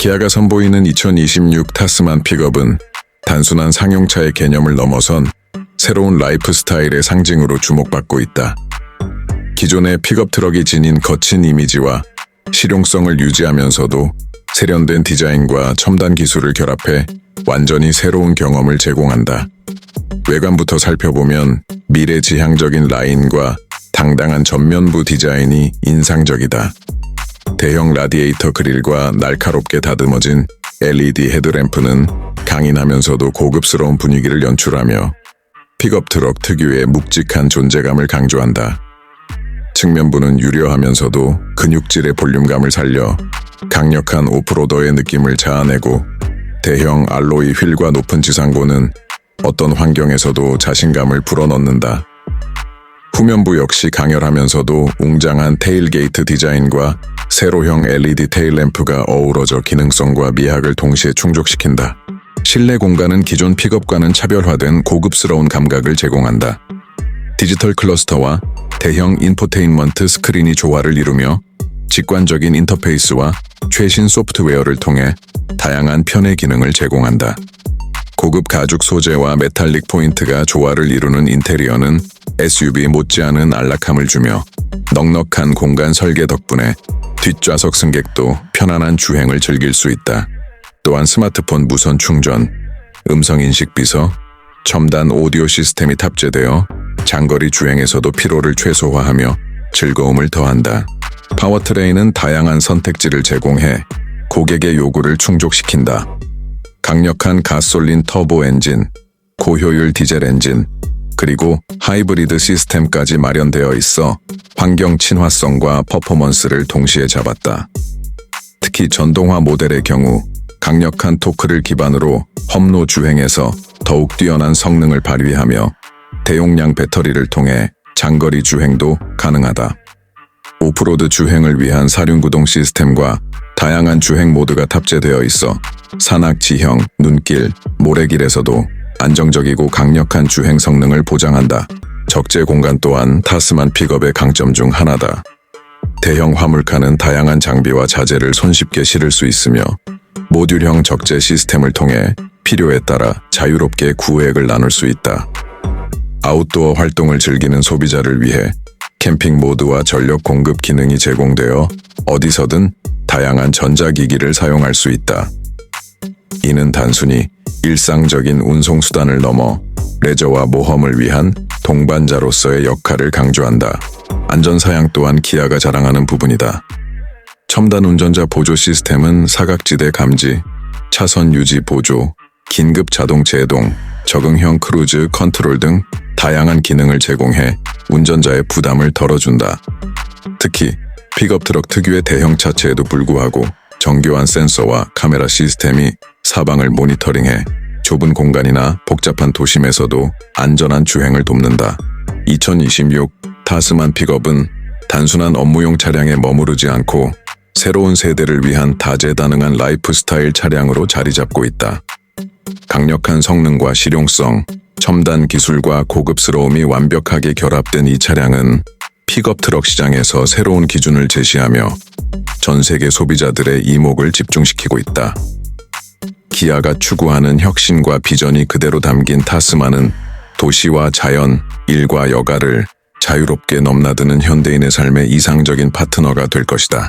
기아가 선보이는 2026 타스만 픽업은 단순한 상용차의 개념을 넘어선 새로운 라이프 스타일의 상징으로 주목받고 있다. 기존의 픽업 트럭이 지닌 거친 이미지와 실용성을 유지하면서도 세련된 디자인과 첨단 기술을 결합해 완전히 새로운 경험을 제공한다. 외관부터 살펴보면 미래지향적인 라인과 당당한 전면부 디자인이 인상적이다. 대형 라디에이터 그릴과 날카롭게 다듬어진 LED 헤드램프는 강인하면서도 고급스러운 분위기를 연출하며 픽업 트럭 특유의 묵직한 존재감을 강조한다. 측면부는 유려하면서도 근육질의 볼륨감을 살려 강력한 오프로더의 느낌을 자아내고 대형 알로이 휠과 높은 지상고는 어떤 환경에서도 자신감을 불어넣는다. 후면부 역시 강렬하면서도 웅장한 테일게이트 디자인과 세로형 LED 테일 램프가 어우러져 기능성과 미학을 동시에 충족시킨다. 실내 공간은 기존 픽업과는 차별화된 고급스러운 감각을 제공한다. 디지털 클러스터와 대형 인포테인먼트 스크린이 조화를 이루며 직관적인 인터페이스와 최신 소프트웨어를 통해 다양한 편의 기능을 제공한다. 고급 가죽 소재와 메탈릭 포인트가 조화를 이루는 인테리어는 SUV 못지않은 안락함을 주며 넉넉한 공간 설계 덕분에 뒷좌석 승객도 편안한 주행을 즐길 수 있다. 또한 스마트폰 무선 충전, 음성인식 비서, 첨단 오디오 시스템이 탑재되어 장거리 주행에서도 피로를 최소화하며 즐거움을 더한다. 파워트레인은 다양한 선택지를 제공해 고객의 요구를 충족시킨다. 강력한 가솔린 터보 엔진, 고효율 디젤 엔진, 그리고 하이브리드 시스템까지 마련되어 있어 환경 친화성과 퍼포먼스를 동시에 잡았다. 특히 전동화 모델의 경우 강력한 토크를 기반으로 험로 주행에서 더욱 뛰어난 성능을 발휘하며 대용량 배터리를 통해 장거리 주행도 가능하다. 오프로드 주행을 위한 사륜구동 시스템과 다양한 주행 모드가 탑재되어 있어 산악 지형, 눈길, 모래길에서도 안정적이고 강력한 주행 성능을 보장한다. 적재 공간 또한 타스만 픽업의 강점 중 하나다. 대형 화물칸은 다양한 장비와 자재를 손쉽게 실을 수 있으며 모듈형 적재 시스템을 통해 필요에 따라 자유롭게 구획을 나눌 수 있다. 아웃도어 활동을 즐기는 소비자를 위해 캠핑 모드와 전력 공급 기능이 제공되어 어디서든 다양한 전자기기를 사용할 수 있다. 이는 단순히 일상적인 운송수단을 넘어 레저와 모험을 위한 동반자로서의 역할을 강조한다. 안전사양 또한 기아가 자랑하는 부분이다. 첨단 운전자 보조 시스템은 사각지대 감지, 차선 유지 보조, 긴급 자동 제동, 적응형 크루즈 컨트롤 등 다양한 기능을 제공해 운전자의 부담을 덜어준다. 특히 픽업 트럭 특유의 대형 차체에도 불구하고 정교한 센서와 카메라 시스템이 사방을 모니터링해 좁은 공간이나 복잡한 도심에서도 안전한 주행을 돕는다. 2026 타스만 픽업은 단순한 업무용 차량에 머무르지 않고 새로운 세대를 위한 다재다능한 라이프 스타일 차량으로 자리 잡고 있다. 강력한 성능과 실용성, 첨단 기술과 고급스러움이 완벽하게 결합된 이 차량은 픽업 트럭 시장에서 새로운 기준을 제시하며 전 세계 소비자들의 이목을 집중시키고 있다. 기아가 추구하는 혁신과 비전이 그대로 담긴 타스마는 도시와 자연, 일과 여가를 자유롭게 넘나드는 현대인의 삶의 이상적인 파트너가 될 것이다.